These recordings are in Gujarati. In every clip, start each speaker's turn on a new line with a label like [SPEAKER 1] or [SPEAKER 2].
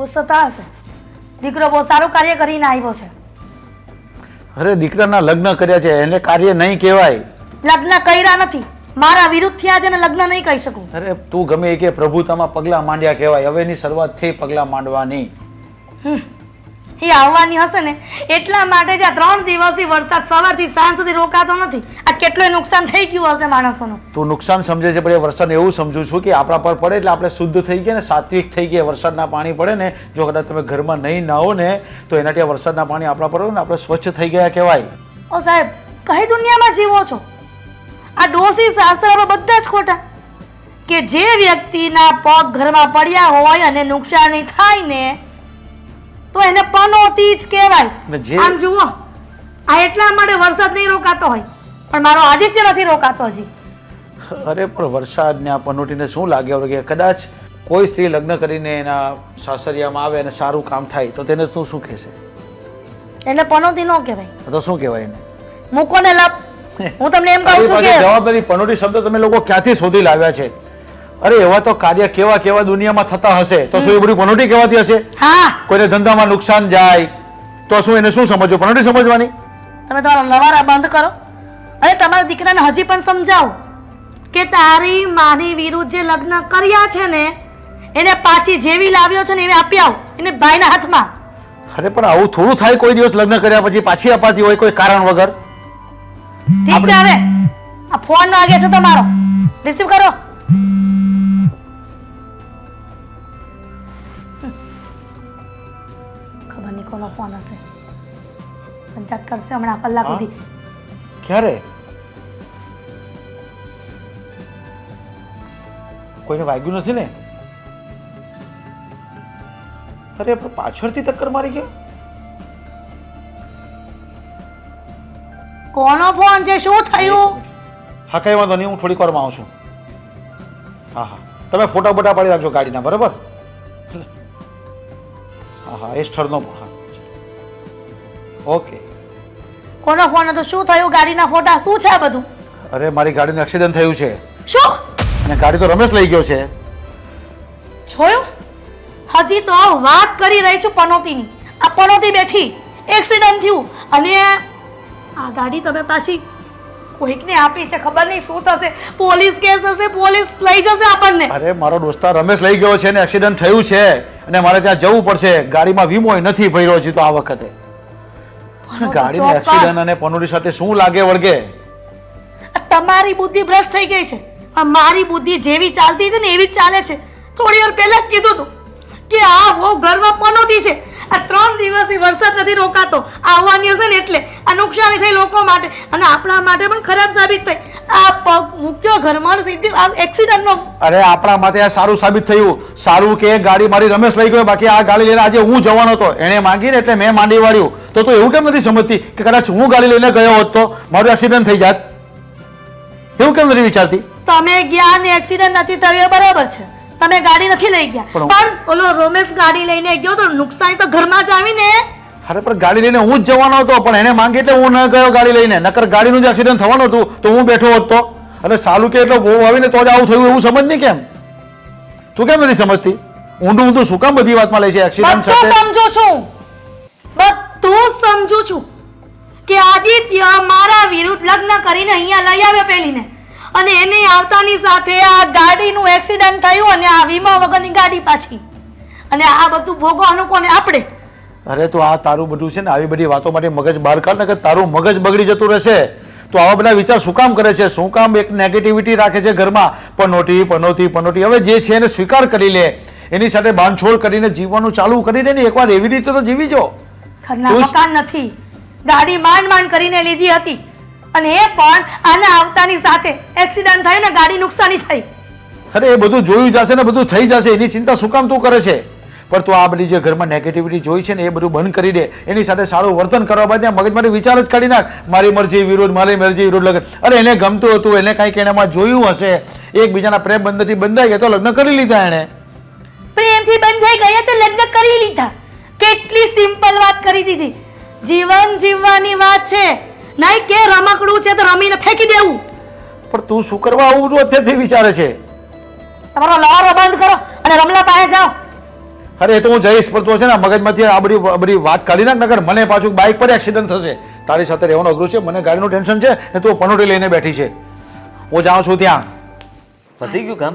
[SPEAKER 1] ખુશ થતા હશે. દીકરો બહુ સારું કાર્ય કરીને આવ્યો છે.
[SPEAKER 2] અરે દીકરાના લગ્ન કર્યા છે એને કાર્ય નહીં કહેવાય.
[SPEAKER 1] લગ્ન કર્યા નથી. મારા વિરુદ્ધ થયા છે ને લગ્ન નહીં કહી શકું.
[SPEAKER 2] અરે તું ગમે એ કે પ્રભુતામાં પગલાં માંડ્યા કહેવાય. હવેની શરૂઆત થઈ પગલાં માંડવાની.
[SPEAKER 1] એ આવવાની હશે ને એટલા માટે જ આ ત્રણ દિવસથી વરસાદ સવારથી સાંજ સુધી રોકાતો નથી. આ કેટલોય નુકસાન થઈ ગયું હશે માણસોનું.
[SPEAKER 2] તું નુકસાન સમજે છે પણ એ વરસાદ એવું સમજુ છું કે આપણા પર પડે એટલે આપણે શુદ્ધ થઈ ગયા ને સાત્વિક થઈ ગયા વરસાદના પાણી પડે ને જો કદાચ તમે ઘરમાં નહીં નાહો ને તો એનાથી આ વરસાદના પાણી આપણા પર ને આપણે સ્વચ્છ થઈ ગયા કહેવાય.
[SPEAKER 1] ઓ સાહેબ કઈ દુનિયામાં જીવો છો? આ ડોસી શાસ્ત્ર બધા જ ખોટા. કે જે વ્યક્તિના પગ ઘરમાં પડ્યા હોય અને નુકસાની થાય ને તો એને પનોતી જ કહેવાય. આમ જુઓ આ એટલા માટે વરસાદ નહીં રોકાતો હોય પણ મારો આદિત્ય નથી રોકાતો હજી.
[SPEAKER 2] અરે પણ વરસાદને આ પનોટીને શું લાગે કે કદાચ કોઈ સ્ત્રી લગ્ન કરીને એના સાસરિયામાં આવે અને સારું કામ થાય તો તેને શું શું કહેશે?
[SPEAKER 1] એટલે પનોતી ન કહેવાય.
[SPEAKER 2] તો શું કહેવાય એને?
[SPEAKER 1] મૂકો ને લપ. હું તમને એમ કહું છું કે
[SPEAKER 2] જવાબદારી પનોટી શબ્દ તમે લોકો ક્યાંથી શોધી લાવ્યા છે? અરે એવા તો કાર્ય કેવા કેવા દુનિયામાં થતા હશે? તો શું એ બધું પનોટી કહેવાતી હશે?
[SPEAKER 1] હા.
[SPEAKER 2] કોઈને ધંધામાં નુકસાન જાય તો શું એને શું સમજવું? પનોટી સમજવાની.
[SPEAKER 1] તમે તમારા લવારા બંધ કરો. અને તમારા દીકરાને હજી પણ સમજાવો કે તારી માની વિરુદ્ધ જે લગ્ન કર્યા છે ને એને પાછી જેવી લાવ્યો છે ને એવી આપી આવ એને ભાઈના હાથમાં.
[SPEAKER 2] અરે પણ આવું થોડું થાય કોઈ દિવસ લગ્ન કર્યા પછી પાછી અપાતી હોય કોઈ કારણ વગર?
[SPEAKER 1] ઠીક છે હવે. આ ફોન વાગે છે તમારો. રિસીવ કરો. કોનો ફોન હશે પંચાયત કરશે હમણાં કલાક સુધી.
[SPEAKER 2] ક્યારે? કોઈને વાગ્યું નથી ને? અરે પણ પાછળથી ટક્કર મારી ગયો?
[SPEAKER 1] કોનો ફોન છે? શું થયું?
[SPEAKER 2] હા કઈ વાંધો નહીં હું થોડીક વારમાં આવું છું. હા હા. તમે ફોટા બોટા પાડી રાખજો ગાડીના બરાબર? હા હા એ સ્થળનો પણ. ઓકે
[SPEAKER 1] કોનો ફોન હતો શું થયું? ગાડીના ફોટા શું છે આ બધું?
[SPEAKER 2] અરે મારી ગાડીનું એક્સિડન્ટ થયું છે.
[SPEAKER 1] શું?
[SPEAKER 2] અને ગાડી તો રમેશ લઈ ગયો છે.
[SPEAKER 1] જોયું? હજી તો વાત કરી રહી છું પનોતીની. આ પનોતી બેઠી. એક્સિડન્ટ થયું. અને આ ગાડી તમે પાછી કોઈકને આપી છે ખબર નહીં શું થશે. પોલીસ કેસ હશે પોલીસ લઈ જશે આપણને.
[SPEAKER 2] અરે મારો દોસ્તાર રમેશ લઈ ગયો છે ને એક્સિડન્ટ થયું છે. અને મારે ત્યાં જવું પડશે. ગાડીમાં વીમો નથી ભર્યો હજી તો આ વખતે. ગાડીનું
[SPEAKER 1] ચોક્કસ.
[SPEAKER 2] એક્સિડન્ટ અને પનોડી સાથે શું લાગે વળગે?
[SPEAKER 1] આ તમારી બુદ્ધિ ભ્રષ્ટ થઈ ગઈ છે. પણ મારી બુદ્ધિ જેવી ચાલતી હતી ને એવી જ ચાલે છે. થોડી વાર પહેલા જ કીધું હતું કે આ બહુ ઘરમાં પનોતી છે. આ ત્રણ દિવસથી વરસાદ નથી રોકાતો. આવવાની હશે ને એટલે આ નુકસાની થઈ લોકો માટે અને આપણા માટે પણ ખરાબ સાબિત થઈ. આ પગ મૂક્યો ઘરમાં સીધી આ એક્સિડન્ટનો
[SPEAKER 2] અરે આપણા માટે આ સારું સાબિત થયું. સારું કે ગાડી મારી રમેશ લઈ ગયો બાકી આ ગાડી લઈને આજે હું જવાનો હતો. એને માંગીને એટલે મેં માંડી વાળ્યું. તો તું એવું કેમ નથી સમજતી કે કદાચ હું ગાડી લઈને ગયો હોત તો મારું એક્સિડન્ટ થઈ જાત? એવું કેમ નથી વિચારતી?
[SPEAKER 1] તમે ગયા ને એક્સિડન્ટ નથી થયો બરાબર છે. તમે ગાડી નથી લઈ ગયા.
[SPEAKER 2] પણ-
[SPEAKER 1] ઓલો રોમેશ ગાડી લઈને ગયો તો નુકસાન તો ઘરમાં જ આવી ને.
[SPEAKER 2] અરે પણ ગાડી લઈને હું જ જવાનો હતો પણ એને માંગી એટલે હું ન ગયો ગાડી લઈને. નકર ગાડીનું જ એક્સિડન્ટ થવાનું હતું તો હું બેઠો હોત તો. અને સાલું કે એટલો બહુ આવીને તો જ આવું થયું એવું સમજ નહીં કેમ? તું કેમ નથી સમજતી? ઊંડું ઊંધું શું કામ બધી વાતમાં લે છે એક્સિડન્ટ સાથે?
[SPEAKER 1] સમજુ છું. બધું સમજુ છું કે આદિત્ય મારા વિરુદ્ધ લગ્ન કરીને અહીંયા લઈ આવ્યો પેલીને અને એને આવતાની સાથે આ ગાડીનું એક્સિડન્ટ થયું અને આ વીમા વગરની ગાડી પાછી. અને આ બધું ભોગવાનું કોને? આપણે.
[SPEAKER 2] અરે તો આ તારું બધું છે ને આવી બધી વાતો માટે મગજ બહાર કાઢ ને કે તારું મગજ બગડી જતું રહેશે. તો આવા બધા વિચાર શું કામ કરે છે? શું કામ એક નેગેટિવિટી રાખે છે ઘરમાં? પનોટી પનોટી પનોટી. હવે જે છે એને સ્વીકાર કરી લે. એની સાથે બાંધછોડ કરીને જીવવાનું ચાલુ કરી દે ને એકવાર એવી રીતે તો જીવી જો.
[SPEAKER 1] મકાન નથી. ગાડી માંડ માંડ કરીને લીધી હતી. અને એ પણ આના આવતાની સાથે એક્સિડન્ટ થયું ને ગાડી નુકસાની થઈ.
[SPEAKER 2] અરે એ બધું જોયું જશે ને બધું થઈ જશે. એની ચિંતા શું કામ તું કરે છે? પણ તું આ બધી જે ઘરમાં નેગેટિવિટી જોઈ છે ને એ બધું બંધ કરી દે. એની સાથે સારું વર્તન કરવા બાદ મગજમાંથી વિચાર જ કાઢી નાખ. મારી મરજી વિરોધ મારી મરજી વિરોધ લગ્ન. અરે એને ગમતું હતું એને કંઈક એનામાં જોયું હશે. એકબીજાના પ્રેમ બંધનથી બંધાઈ ગયા તો લગ્ન કરી લીધા એણે.
[SPEAKER 1] પ્રેમથી બંધાઈ ગયા તો લગ્ન કરી લીધા. કેટલી સિમ્પલ વાત કરી દીધી. જીવન જીવવાની વાત છે. નહીં કે રમકડું છે તો રમીને ફેંકી દેવું.
[SPEAKER 2] પણ તું શું કરવા આવું અત્યારથી વિચારે છે.
[SPEAKER 1] તમારો લવારો બંધ કરો અને રમલા પાસે જાઓ.
[SPEAKER 2] અરે એ તો હું જઈશ પણ તો છે ને મગજમાંથી આ બધી બધી વાત કાઢી નાખ નગર મને પાછું બાઇક પર એક્સિડન્ટ થશે. તારી સાથે રહેવાનું અઘરું છે મને ગાડીનું ટેન્શન છે ને તું પનોટી લઈને બેઠી છે. હું જાઉં છું ત્યાં.
[SPEAKER 3] પતી ગયું કામ?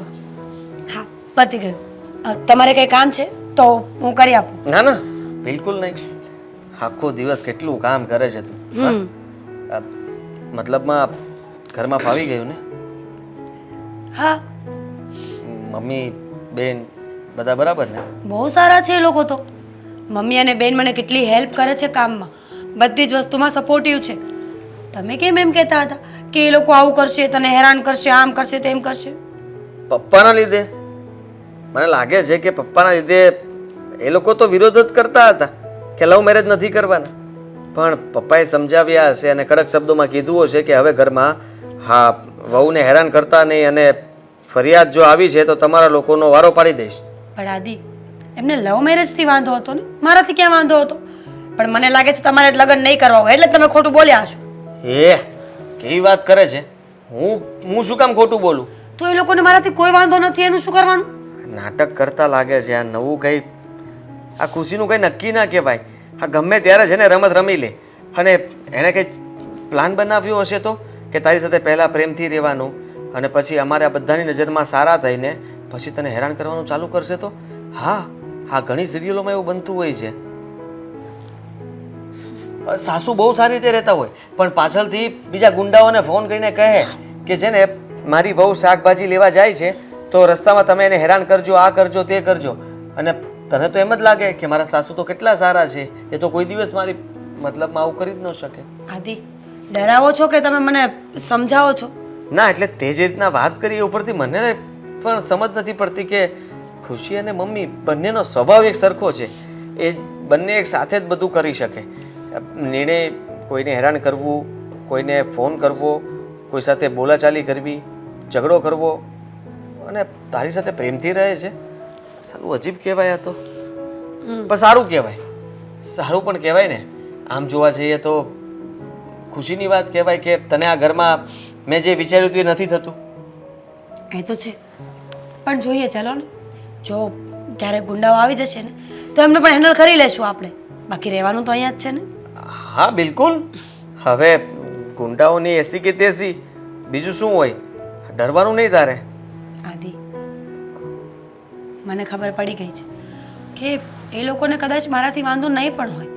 [SPEAKER 4] હા પતી ગયું. અ, તમારે કંઈ કામ છે? તો હું કરી આપું.
[SPEAKER 3] ના ના બિલકુલ નહીં. આખો દિવસ કેટલું કામ કરે છે તું હા?
[SPEAKER 4] હમ.
[SPEAKER 3] આ, મતલબમાં ઘરમાં ફાવી ગયું ને?
[SPEAKER 4] હા.
[SPEAKER 3] મમ્મી બેન બધા બરાબર ને?
[SPEAKER 4] બહુ સારા છે એ લોકો તો. મમ્મી અને બેન મને કેટલી હેલ્પ કરે છે કામમાં. બધી જ વસ્તુમાં સપોર્ટિવ છે. તમે કેમ એમ કહેતા હતા કે એ લોકો આવું કરશે તને હેરાન કરશે આમ કરશે તેમ કરશે?
[SPEAKER 3] પપ્પાના લીધે? મને લાગે છે કે પપ્પાના લીધે એ લોકો તો વિરોધ જ કરતા હતા કે લવ મેરેજ નથી કરવાના. પણ પપ્પાએ સમજાવ્યા હશે અને કડક શબ્દોમાં કીધું હશે કે હવે ઘરમાં હા વહુને હેરાન કરતા નહીં અને ફરિયાદ જો આવી છે તો તમારા લોકોનો વારો પાડી દઈશ.
[SPEAKER 4] પણ આદિ એમને લવ મેરેજથી વાંધો હતો ને? મારાથી ક્યાં વાંધો હતો? પણ મને લાગે છે તમારે લગ્ન નહીં કરવા હોય એટલે તમે ખોટું બોલ્યા છો.
[SPEAKER 3] એ કેવી વાત કરે છે? હું હું શું કામ ખોટું બોલું?
[SPEAKER 4] તો એ લોકોને મારાથી કોઈ વાંધો નથી એનું શું કરવાનું?
[SPEAKER 3] નાટક કરતા લાગે છે આ નવું કંઈ આ ખુશીનું કંઈ નક્કી ના કહેવાય. આ ગમે ત્યારે છે ને રમત રમી લે. અને એણે કંઈ પ્લાન બનાવ્યો હશે તો? કે તારી સાથે પહેલાં પ્રેમથી રહેવાનું અને પછી અમારે આ બધાની નજરમાં સારા થઈને પછી તને હેરાન કરવાનું ચાલુ કરશે તો? હા હા ઘણી સિરિયલોમાં એવું બનતું હોય છે. સાસુ બહુ સારી રીતે રહેતા હોય પણ પાછળથી બીજા ગુંડાઓને ફોન કરીને કહે કે છે ને મારી બહુ શાકભાજી લેવા જાય છે તો રસ્તામાં તમે એને હેરાન કરજો આ કરજો તે કરજો. અને તને તો એમ જ લાગે કે મારા સાસુ તો કેટલા સારા છે એ તો કોઈ દિવસ મારી મતલબમાં આવું કરી જ ન શકે.
[SPEAKER 4] આદિ ડરાવો છો કે તમે મને સમજાવો છો?
[SPEAKER 3] ના એટલે તે જે રીતના વાત કરી એ ઉપરથી મને પણ સમજ નથી પડતી કે ખુશી અને મમ્મી બંનેનો સ્વભાવ એક સરખો છે. એ બંને એક સાથે જ બધું કરી શકે. નિર્ણય કોઈને હેરાન કરવું કોઈને ફોન કરવો કોઈ સાથે બોલાચાલી કરવી ઝઘડો કરવો અને તારી સાથે પ્રેમથી રહે છે. સારું અજીબ કહેવાય આ તો. પણ સારું કહેવાય. સારું પણ કહેવાય ને. આમ જોવા જઈએ તો ખુશીની વાત કહેવાય કે તને આ ઘરમાં મેં જે વિચાર્યું હતું એ નથી થતું.
[SPEAKER 4] એ તો છે. પણ જોઈએ ચાલો ને. જો ક્યારેક ગુંડાઓ આવી જશે ને તો એમને પણ હેન્ડલ કરી લેશું આપણે. બાકી રહેવાનું તો અહીંયા જ છે ને.
[SPEAKER 3] હા બિલકુલ. હવે ગુંડાઓની એસી કે તેસી બીજું શું હોય? ડરવાનું નહીં તારે?
[SPEAKER 4] આદિ મને ખબર પડી ગઈ છે કે એ લોકોને કદાચ મારાથી વાંધો નહીં પણ હોય.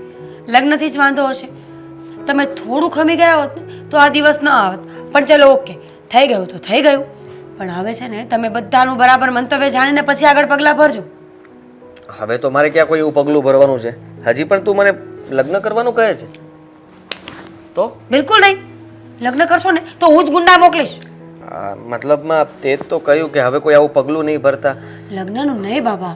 [SPEAKER 4] લગ્નથી જ વાંધો હશે. તમે થોડું ખમી ગયા હોત ને તો આ દિવસ ન આવત. પણ ચલો ઓકે. થઈ ગયું તો થઈ ગયું. પણ હવે છે ને તમે બધાનું બરાબર મંતવ્ય જાણીને પછી આગળ પગલાં ભરજો.
[SPEAKER 3] હવે તો મારે ક્યાં કોઈ એવું પગલું ભરવાનું છે? હજી પણ તું મને લગ્ન કરવાનું કહે છે? તો?
[SPEAKER 4] બિલકુલ નહીં. લગ્ન કરશો ને તો હું જ ગુંડા મોકલીશ.
[SPEAKER 3] મતલબમાં તે જ તો કહ્યું કે હવે કોઈ આવું પગલું નહીં ભરતા.
[SPEAKER 4] લગ્નનું નહીં બાબા.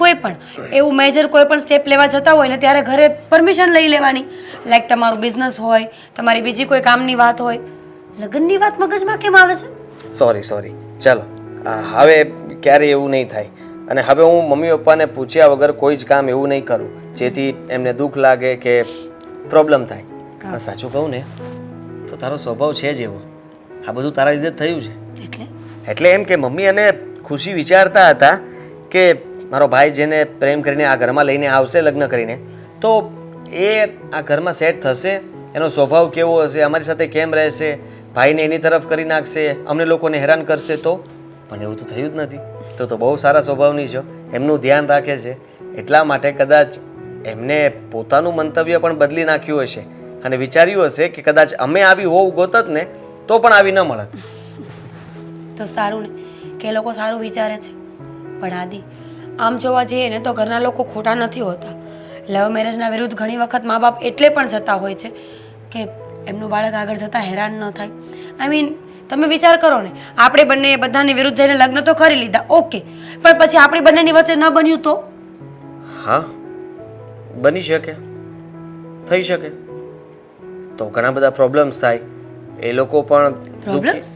[SPEAKER 4] કોઈ પણ એવું મેજર કોઈ પણ સ્ટેપ લેવા જતા હોય ને ત્યારે ઘરે પરમિશન લઈ લેવાની. લાઈક તમારું બિઝનેસ હોય તમારી બીજી કોઈ કામની વાત હોય. લગ્નની વાત મગજમાં કેમ આવે છે?
[SPEAKER 3] સોરી સોરી ચાલો. હવે ક્યારેય એવું નહીં થાય. અને હવે હું મમ્મી પપ્પાને પૂછ્યા વગર કોઈ જ કામ એવું નહીં કરું. જેથી એમને દુઃખ લાગે કે પ્રોબ્લેમ થાય. સાચું કહું ને તો તારો સ્વભાવ છે જ એવો. આ બધું તારા લીધે થયું છે.
[SPEAKER 4] એટલે?
[SPEAKER 3] એટલે એમ કે મમ્મી અને ખુશી વિચારતા હતા કે મારો ભાઈ જેને પ્રેમ કરીને આ ઘરમાં લઈને આવશે લગ્ન કરીને તો એ આ ઘરમાં સેટ થશે એનો સ્વભાવ કેવો હશે અમારી સાથે કેમ રહેશે ભાઈને એની તરફ કરી નાખશે, અમને લોકોને હેરાન કરશે તો? પણ એવું તો થયું જ નથી. તો તો બહુ સારા સ્વભાવની છે એમનું ધ્યાન રાખે છે. એટલા માટે કદાચ એમને પોતાનું મંતવ્ય પણ બદલી નાખ્યું હશે. અને વિચાર્યું હશે કે કદાચ અમે આવી હોવ ગોતત ને, તો પણ આવી ન મળત.
[SPEAKER 4] તો સારું ને, કે લોકો સારું વિચારે છે. પણ આદિ, આમ જોવા જઈએ ને તો ઘરના લોકો ખોટા નથી હોતા. લવ મેરેજના વિરુદ્ધ ઘણી વખત મા બાપ એટલે પણ જતા હોય છે કે એમનું બાળક આગળ જતાં હેરાન ન થાય. આઈ મીન તમે વિચાર કરો ને આપણે બંને બધાની વિરુદ્ધ જઈને લગ્ન તો કરી લીધા ઓકે. પણ પછી આપણી બંનેની વચ્ચે ન બન્યું તો?
[SPEAKER 3] હા બની શકે. થઈ શકે. તો ઘણા બધા પ્રોબ્લેમ્સ થાય. એ લોકો પણ
[SPEAKER 4] પ્રોબ્લેમ્સ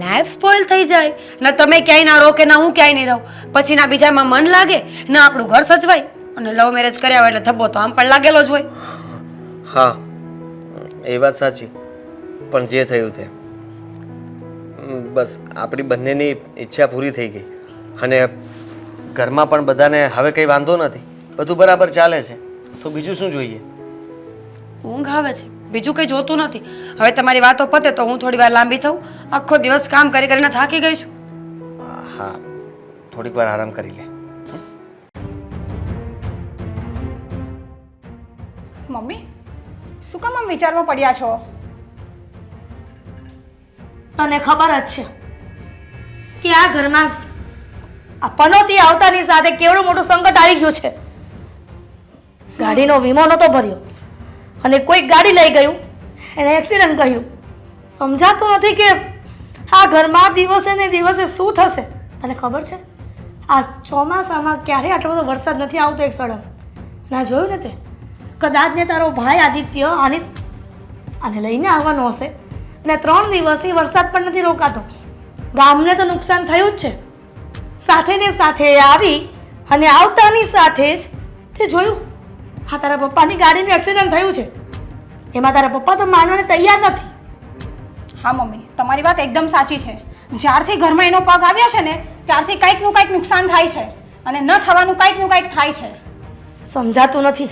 [SPEAKER 4] લાઈફ સ્પોઇલ થઈ જાય. ના તમે ક્યાંય ના રહો કે ના હું ક્યાંય નહીં રહું. પછી ના બીજામાં મન લાગે ના આપણું ઘર સચવાય. અને લવ મેરેજ કર્યા હોય એટલે ધબ્બો તો આમ પણ લાગેલો જ હોય.
[SPEAKER 3] હા એ વાત સાચી. પણ જે થયું તે. બસ આપણી બંનેની ઈચ્છા પૂરી થઈ ગઈ. અને ઘરમાં પણ બધાને હવે કંઈ વાંધો નથી. બધું બરાબર ચાલે છે. તો બીજું શું જોઈએ?
[SPEAKER 4] ઊંઘ આવે છે. બીજું કંઈ જોતું નથી. હવે તમારી વાતો પતે તો હું થોડી વાર લાંબી થઉં. આખો દિવસ કામ કરી કરીને થાકી ગઈ છું.
[SPEAKER 3] હા થોડીક વાર આરામ કરી લે.
[SPEAKER 5] શું કામ આમ વિચારમાં પડ્યા છો?
[SPEAKER 1] તને ખબર જ છે કે આ ઘરમાં આ પનોતી આવતાની સાથે કેવડું મોટું સંકટ આવી ગયું છે. ગાડીનો વીમો નહોતો ભર્યો અને કોઈક ગાડી લઈ ગયું. એણે એક્સિડન્ટ કર્યું. સમજાતું નથી કે આ ઘરમાં દિવસે ને દિવસે શું થશે. તને ખબર છે? આ ચોમાસામાં ક્યારેય આટલો બધો વરસાદ નથી આવતો એક સડક ના જોયું ને તે? કદાચ ને તારો ભાઈ આદિત્ય આની આને લઈને આવવાનો હશે. અને ત્રણ દિવસથી વરસાદ પણ નથી રોકાતો. ગામને તો નુકસાન થયું જ છે. સાથે ને સાથે આવી અને આવતાની સાથે જ તે જોયું હા તારા પપ્પાની ગાડીનું એક્સિડન્ટ થયું છે. એમાં તારા પપ્પા તો માનવાને તૈયાર નથી.
[SPEAKER 5] હા મમ્મી તમારી વાત એકદમ સાચી છે. જ્યારથી ઘરમાં એનો પગ આવ્યો છે ને ત્યારથી કંઈકનું કંઈક નુકસાન થાય છે. અને ન થવાનું કંઈકનું કંઈક થાય છે.
[SPEAKER 1] સમજાતું નથી.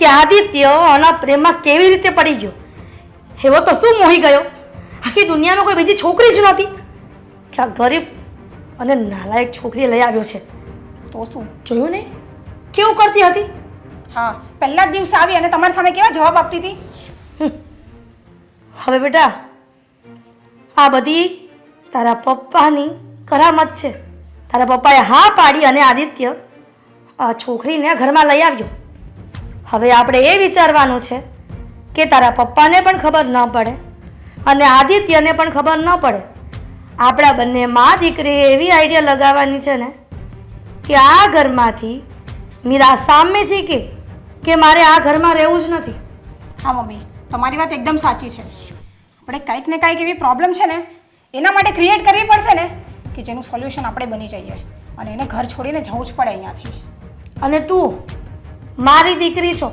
[SPEAKER 1] કે આદિત્ય આના પ્રેમમાં કેવી રીતે પડી ગયો? એવો તો શું મોહી ગયો? આખી દુનિયામાં કોઈ બીજી છોકરી જ નહોતી. કે આ ગરીબ અને નાલાયક છોકરી લઈ આવ્યો છે.
[SPEAKER 5] તો શું
[SPEAKER 1] જોયું નહીં? કેવું કરતી હતી?
[SPEAKER 5] હા પહેલા જ દિવસે આવી અને તમારી સામે કેવા જવાબ આપતી હતી?
[SPEAKER 1] હવે બેટા આ બધી તારા પપ્પાની કરામત છે. તારા પપ્પાએ હા પાડી અને આદિત્ય આ છોકરીને ઘરમાં લઈ આવ્યો. હવે આપણે એ વિચારવાનું છે કે તારા પપ્પાને પણ ખબર ન પડે અને આદિત્યને પણ ખબર ન પડે. આપણા બંને મા દીકરીએ એવી આઈડિયા લગાવવાની છે ને કે આ ઘરમાંથી મીરા સામેથી કે કે મારે આ ઘરમાં રહેવું જ નથી.
[SPEAKER 5] હા મમ્મી તમારી વાત એકદમ સાચી છે. આપણે કંઈક ને કંઈક એવી પ્રોબ્લેમ છે ને એના માટે ક્રિએટ કરવી પડશે ને કે જેનું સોલ્યુશન આપણે બની જઈએ અને એને ઘર છોડીને જવું જ પડે અહીંયાથી.
[SPEAKER 1] અને તું મારી દીકરી છો.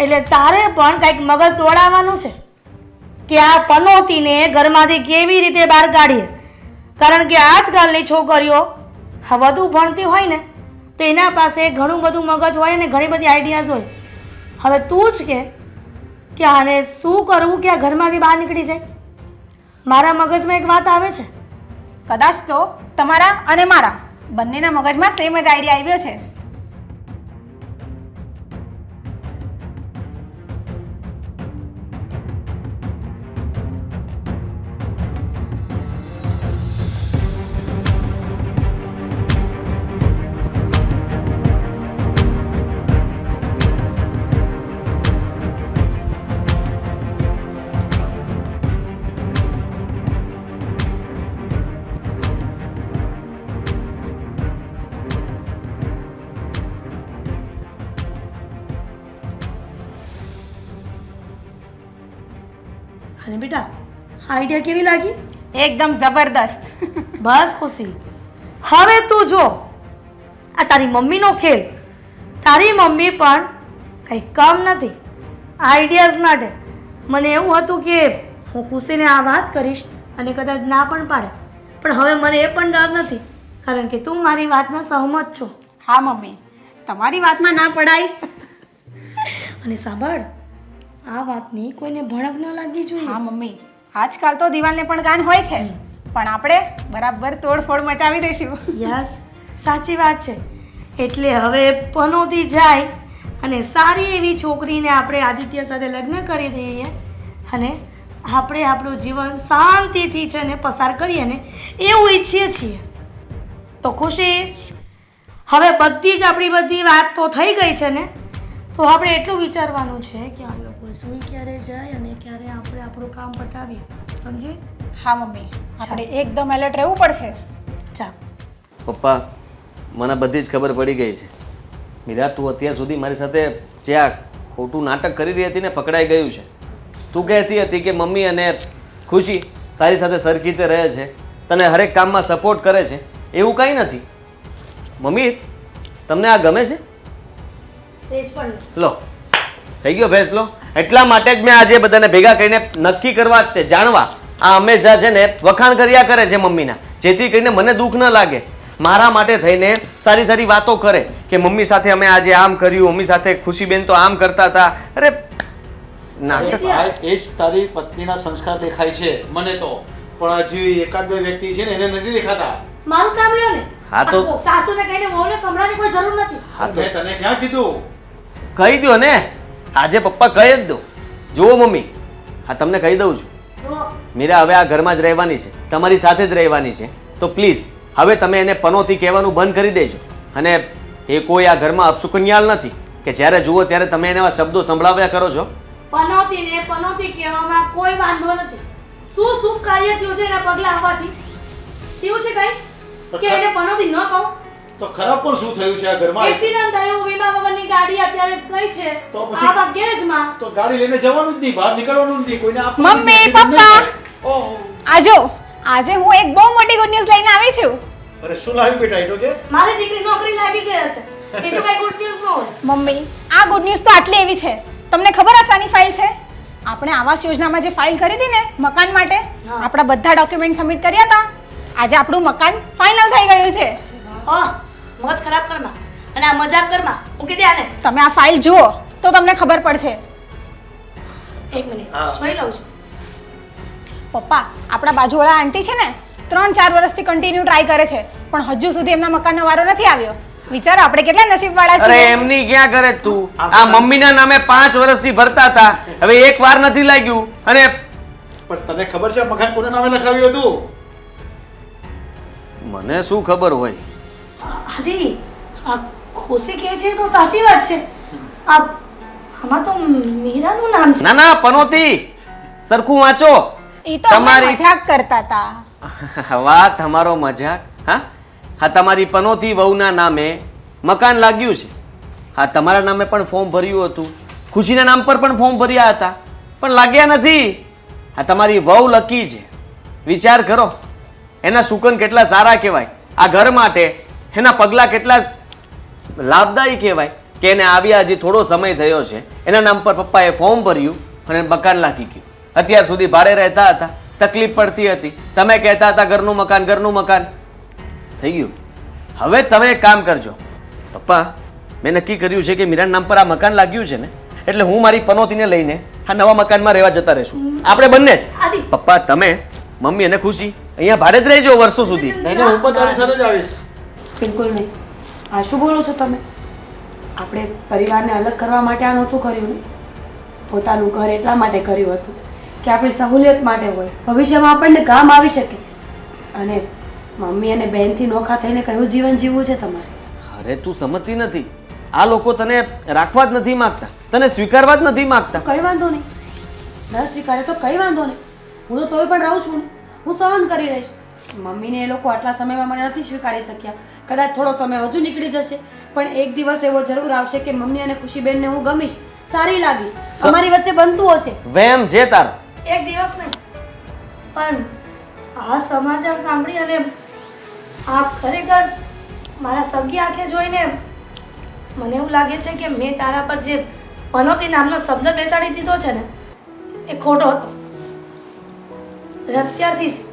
[SPEAKER 1] એટલે તારે પણ કંઈક મગજ દોડાવવાનું છે કે આ પનોતીને ઘરમાંથી કેવી રીતે બહાર કાઢીએ? કારણ કે આજકાલની છોકરીઓ વધુ ભણતી હોય ને તો એના પાસે ઘણું બધું મગજ હોય ને ઘણી બધી આઈડિયાઝ હોય. હવે તું જ કે કે આને શું કરવું કે આ ઘરમાંથી બહાર નીકળી જાય? મારા મગજમાં એક વાત આવે છે.
[SPEAKER 5] કદાચ તો તમારા અને મારા બંનેના મગજમાં સેમ જ આઈડિયા આવ્યો છે.
[SPEAKER 1] આઈડિયા કેવી લાગી?
[SPEAKER 5] એકદમ જબરદસ્ત.
[SPEAKER 1] બસ ખુશી. હવે તું જો આ તારી મમ્મીનો ખેલ. તારી મમ્મી પણ કંઈ કમ નથી આઈડિયાઝ માટે. મને એવું હતું કે હું ખુશીને આ વાત કરીશ અને કદાચ ના પણ પાડે. પણ હવે મને એ પણ ડર નથી કારણ કે તું મારી વાતમાં સહમત છો.
[SPEAKER 5] હા મમ્મી. તમારી વાતમાં ના પડાય.
[SPEAKER 1] અને સાંભળ આ વાતની કોઈને ભણક ન લાગવી જોઈએ.
[SPEAKER 5] હા મમ્મી. આજકાલ તો દિવાલને પણ ગાન હોય છે. પણ આપણે બરાબર તોડફોડ મચાવી દઈશું.
[SPEAKER 1] યસ સાચી વાત છે. એટલે હવે પનોતી જાય અને સારી એવી છોકરીને આપણે આદિત્ય સાથે લગ્ન કરી દઈએ અને આપણે આપણું જીવન શાંતિથી છે ને પસાર કરીએ ને એવું ઈચ્છીએ છીએ. તો ખુશી? હવે બધી જ આપણી બધી વાત તો થઈ ગઈ છે ને તો આપણે એટલું વિચારવાનું છે કે આ સુઈ ક્યારે જાય અને ક્યારે આપણે આપણું કામ પતાવીએ. સમજી?
[SPEAKER 5] હા મમ્મી. આપણે એકદમ એલર્ટ રહેવું પડશે.
[SPEAKER 1] ચા
[SPEAKER 3] પપ્પા મને બધી જ ખબર પડી ગઈ છે. મીરા તું અત્યાર સુધી મારી સાથે જે આ ખોટું નાટક કરી રહી હતી ને પકડાઈ ગયું છે. તું કહેતી હતી કે મમ્મી અને ખુશી તારી સાથે સરખી રીતે રહે છે તને હરેક કામમાં સપોર્ટ કરે છે. એવું કંઈ નથી. મમ્મી તમને આ ગમે છે?
[SPEAKER 1] સેજ પણ.
[SPEAKER 3] લો થઈ ગયો ફેસલો એટલા માટે જ મેં આજે બધાને ભેગા કરીને નક્કી કરવા તે જાણવા આ હંમેશા છે ને વખાણ કર્યા કરે છે મમ્મીના. જેથી કરીને મને દુઃખ ન લાગે. મારા માટે થઈને સારી સારી વાતો કરે કે મમ્મી સાથે અમે આજે આમ કર્યું મમ્મી સાથે ખુશીબેન તો આમ કરતા હતા. અરે નાટક.
[SPEAKER 2] એ જ તારી પત્નીના સંસ્કાર દેખાય છે મને તો. પણ હજી એકાદ બે વ્યક્તિ છે ને એને નથી દેખાતા.
[SPEAKER 1] મારું કામ લ્યો ને?
[SPEAKER 3] હા તો-
[SPEAKER 1] સાસુને કહીને વહુને સંભળાવવાની કોઈ જરૂર નથી.
[SPEAKER 3] હા તો
[SPEAKER 2] મેં તને ક્યાં કીધું?
[SPEAKER 3] કહી દો ને. આજે પપ્પા કહી જ દો. જુઓ મમ્મી હા તમને કહી દઉં છું. મીરા હવે આ ઘરમાં જ રહેવાની છે. તમારી સાથે જ રહેવાની છે. તો પ્લીઝ હવે તમે એને પનોતી કહેવાનું બંધ કરી દેજો. અને એ કોઈ આ ઘરમાં અપસુકન્યાલ નથી કે જ્યારે જુઓ ત્યારે તમે એને શબ્દો સંભળાવ્યા કરો છો.
[SPEAKER 1] પનોતી ને પનોતી કહેવામાં કોઈ વાંધો નથી. શું શું કાર્ય થયું છે એના પગલા આવવાથી? કેવું છે કઈ? કે એને પનોતી ન કહું?
[SPEAKER 2] તો ખરાબ પણ શું થયું છે આ ઘરમાં?
[SPEAKER 1] એક્સિડન્ટ થયું વીમા વગરની ગાડી અત્યારે કઈ છે.
[SPEAKER 2] તો પછી-
[SPEAKER 1] આ ગેરેજમાં.
[SPEAKER 2] તો ગાડી લઈને જવાનું જ નહીં બહાર નીકળવાનું જ નહીં કોઈને આપવાનું
[SPEAKER 5] મમ્મી, પપ્પા.
[SPEAKER 2] ઓહો.
[SPEAKER 5] આજો આજે હું એક બહુ મોટી ગુડ ન્યૂઝ લઈને આવી છું.
[SPEAKER 2] અરે શું લાવી બેટા એટલો કે?
[SPEAKER 1] મારી દીકરી નોકરી લાગી ગઈ હશે. એટલું કઈ ગુડ ન્યૂઝ નો
[SPEAKER 5] મમ્મી આ ગુડ ન્યૂઝ તો આટલી એવી છે. તમને ખબર હશે આની ફાઇલ છે? આપણે આવાસ યોજનામાં જે ફાઇલ કરી હતી ને મકાન માટે આપણા બધા ડોક્યુમેન્ટ સબમિટ કર્યા હતા. આજે આપણું મકાન ફાઇનલ થઈ ગયું છે.
[SPEAKER 1] મગજ ખરાબ કરમાં અને આ મજાક કરમાં મૂકી દે આને.
[SPEAKER 5] તમે આ ફાઇલ જુઓ તો તમને ખબર પડશે.
[SPEAKER 1] એક મિનિટ.
[SPEAKER 2] હા.
[SPEAKER 1] જોઈ લઉં છું.
[SPEAKER 5] પપ્પા આપણા બાજુવાળા આંટી છે ને ત્રણ ચાર વર્ષથી કન્ટિન્યુ ટ્રાય કરે છે. પણ હજુ સુધી એમના મકાનનો વારો નથી આવ્યો. વિચારો આપણે કેટલા નસીબવાળા
[SPEAKER 3] અરે
[SPEAKER 5] છીએ.
[SPEAKER 3] એમની ક્યાં કરે તું? આ મમ્મીના નામે પાંચ વર્ષથી ભરતા હતા. હવે એક વાર નથી લાગ્યું. અને
[SPEAKER 2] પણ તને ખબર છે આ મકાન કોના નામે લખાવ્યું હતું?
[SPEAKER 3] મને શું ખબર હોય?
[SPEAKER 1] આદિ આ ખુશી કહે છે તો સાચી વાત છે. આ આમાં તો મીરાનું નામ છે.
[SPEAKER 3] ના ના પનોતી સરખું વાંચો.
[SPEAKER 5] એ તો
[SPEAKER 3] તમારી-
[SPEAKER 5] મજાક કરતા હતા
[SPEAKER 3] વાહ તમારો મજાક હા? હા તમારી પનોતી વહુના નામે મકાન લાગ્યું છે. હા તમારા નામે પણ ફોર્મ ભર્યું હતું. ખુશીના નામ પર પણ ફોર્મ ભર્યા હતા. પણ લાગ્યા નથી. હા તમારી વહુ લકી છે. વિચાર કરો. એના સુકન કેટલા સારા કહેવાય. આ ઘર માટે એના પગલાં કેટલા લાભદાયી કહેવાય કે એને આવ્યા હજી થોડો સમય થયો છે. એના નામ પર પપ્પાએ ફોર્મ ભર્યું અને મકાન લાગી ગયું. અત્યાર સુધી ભાડે રહેતા હતા તકલીફ પડતી હતી. તમે કહેતા હતા ઘરનું મકાન ઘરનું મકાન. થઈ ગયું. હવે તમે એક કામ કરજો. પપ્પા મેં નક્કી કર્યું છે કે મીરાના નામ પર આ મકાન લાગ્યું છે ને એટલે હું મારી પનોતીને લઈને આ નવા મકાનમાં રહેવા જતા રહીશું. આપણે બંને જ. પપ્પા તમે મમ્મી અને ખુશી અહીંયા ભાડે જ રહેજો વર્ષો સુધી.
[SPEAKER 2] હું પણ તારી સાથે જ આવીશ.
[SPEAKER 4] બિલકુલ નહીં. આ શું બોલો છો તમે? આપણે પરિવારને અલગ કરવા માટે આ નહોતું કર્યું ને? પોતાનું ઘર એટલા માટે કર્યું હતું કે આપણી સહુલિયત માટે હોય. ભવિષ્યમાં આપણને કામ આવી શકે. અને મમ્મી અને બહેનથી નોખા થઈને કયું જીવન જીવવું છે તમારે?
[SPEAKER 3] અરે તું સમજતી નથી. આ લોકો તને રાખવા જ નથી માંગતા. તને સ્વીકારવા જ નથી માંગતા.
[SPEAKER 4] કઈ વાંધો નહીં. ન સ્વીકારે તો કઈ વાંધો નહીં. હું તો તોય પણ રહું છું ને. હું સહન કરી રહીશ મમ્મીને એ લોકો આટલા સમયમાં મને નથી સ્વીકારી શક્યા. કદાચ થોડો સમય હજુ નીકળી જશે પણ એક દિવસ એવો જરૂર આવશે કે મમ્મી અને ખુશીબેનને હું ગમીશ સારી લાગીશ. અમારી વચ્ચે બનતું હશે.
[SPEAKER 3] વેમ જે તાર.
[SPEAKER 1] એક દિવસ નહીં પણ આ સમાચાર સાંભળી અને આ ખરેખર મારા સગી આંખે જોઈને મને એવું લાગે છે કે મેં તારા પર જે પનોતી નામનો શબ્દ બેસાડી દીધો છે ને એ ખોટો હતો. અત્યારથી જ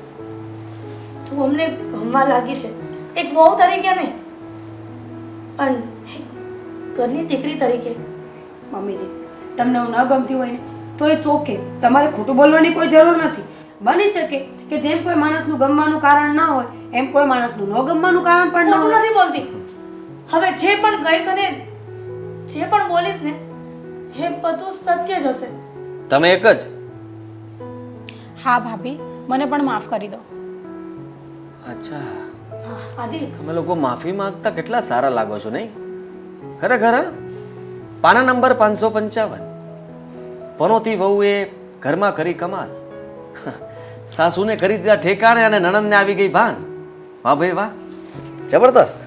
[SPEAKER 1] તું અમને ગમવા લાગી છે. એક વહુ તરીકે નહીં. પણ ઘરની દીકરી તરીકે.
[SPEAKER 4] મમ્મીજી તમને હું ન ગમતી હોય ને તો ઇટ્સ ઓકે તમારે ખોટું બોલવાની કોઈ જરૂર નથી. બની શકે કે જેમ કોઈ માણસનું ગમવાનું કારણ ન હોય એમ કોઈ માણસનું ન ગમવાનું કારણ પણ ન હોય.
[SPEAKER 1] નથી બોલતી. હવે જે પણ કહીશ અને જે પણ બોલીશ ને એ બધું સત્ય જ હશે.
[SPEAKER 3] તમે એક જ?
[SPEAKER 5] હા ભાભી મને પણ માફ કરી દો.
[SPEAKER 3] અચ્છા.
[SPEAKER 1] હા, આદિ.
[SPEAKER 3] તમે લોકો માફી માંગતા કેટલા સારા લાગો છો નહીં? ખરેખર હા? પાના નંબર પાંચસો પંચાવન. પનોતી વહુએ ઘરમાં કરી કમાલ. સાસુને કરી દીધા ઠેકાણે અને નણંદને આવી ગઈ ભાન. વાહ ભાઈ વાહ. જબરદસ્ત.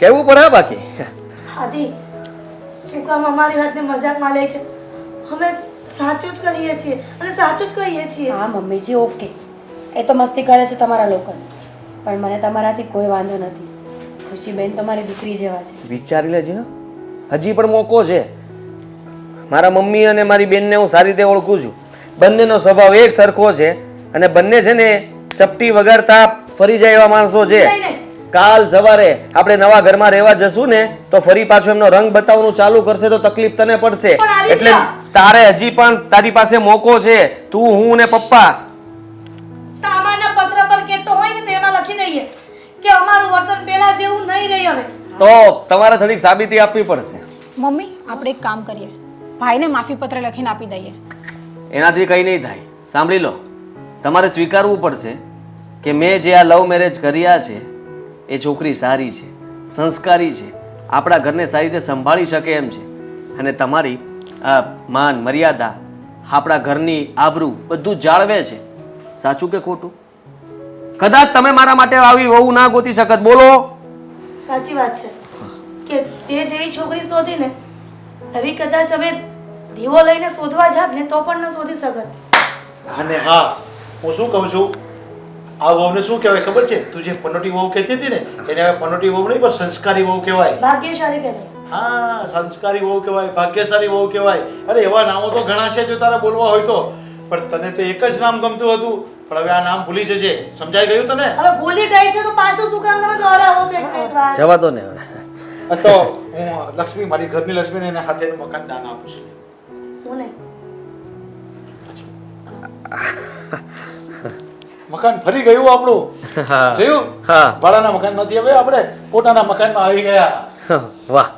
[SPEAKER 3] કેવું પડે બાકી?
[SPEAKER 1] આદિ શું કામ અમારી વાતને મજાકમાં લે છે. અમે સાચું જ કરીએ છીએ અને સાચું જ કહીએ છીએ.
[SPEAKER 4] હા મમ્મીજી ઓકે. એ તો મસ્તી કરે છે તમારા લોકો પણ મને તમારાથી કોઈ વાંધો નથી. ખુશીબેન તમારી દીકરી જેવા છે.
[SPEAKER 3] વિચારી લેજો ને. હજી પણ મોકો છે. મારા મમ્મી અને મારી બેનને હું સારી રીતે ઓળખું છું. બંનેનો સ્વભાવ એક સરખો છે અને બંને છે ને ચપટી વગાડતા ફરી જાય એવા માણસો છે. કાલ સવારે આપણે નવા ઘરમાં રહેવા જશું ને તો ફરી પાછો એમનો રંગ બતાવવાનું ચાલુ કરશે તો તકલીફ તને પડશે. એટલે તારે હજી પણ તારી પાસે મોકો છે. તું હું ને પપ્પા
[SPEAKER 1] નહીં રહી હવે.
[SPEAKER 3] તો તમારે થોડીક સાબિતી આપવી પડશે.
[SPEAKER 5] મમ્મી આપણે એક કામ કરીએ. ભાઈને માફી પત્ર લખીને આપી દઈએ.
[SPEAKER 3] એનાથી કંઈ નહીં થાય. સાંભળી લો. તમારે સ્વીકારવું પડશે કે મેં જે આ લવ મેરેજ કર્યા છે એ છોકરી સારી છે સંસ્કારી છે આપણા ઘરને સારી રીતે સંભાળી શકે એમ છે. અને તમારી આ માન મર્યાદા આપણા ઘરની આબરૂ બધું જ જાળવે છે. સાચું કે ખોટું? કદાચ તમે મારા માટે આવી વહુ ના ગોતી શકત. બોલો.
[SPEAKER 1] સાચી વાત છે. કે તે જેવી છોકરી શોધીને એવી કદાચ અમે દીવો લઈને શોધવા જાત ને તો પણ ન શોધી શકત.
[SPEAKER 2] અને હા. હું શું કહું છું? આ વહુને શું કહેવાય ખબર છે? તું જે પનોટી વહુ કહેતી હતી ને એને હવે પનોટી વહુ નહીં પણ સંસ્કારી વહુ કહેવાય.
[SPEAKER 1] ભાગ્યશાળી કહેવાય.
[SPEAKER 2] હા સંસ્કારી વહુ કહેવાય ભાગ્યશાળી વહુ કહેવાય. અરે એવા નામો તો ઘણા છે જો તારે બોલવા હોય તો. પણ તને તો એક જ નામ ગમતું હતું. પણ હવે આ નામ ભૂલી જજે. સમજાઈ ગયું તને?
[SPEAKER 1] હવે ભૂલી ગઈ છે તો પાછું શું કામ? તમે દોહરાવો છો એક વાર.
[SPEAKER 3] જવા દો ને હવે.
[SPEAKER 2] તો હું લક્ષ્મી મારી ઘરની લક્ષ્મીને એના હાથે મકાન દાન આપું છું.
[SPEAKER 1] હું નહીં
[SPEAKER 2] મકાન ફરી ગયું આપણું?
[SPEAKER 3] હા.
[SPEAKER 2] જોયું
[SPEAKER 3] હા.
[SPEAKER 2] ભાડાના મકાન નથી હવે આપણે પોતાના મકાનમાં આવી ગયા.
[SPEAKER 3] વાહ.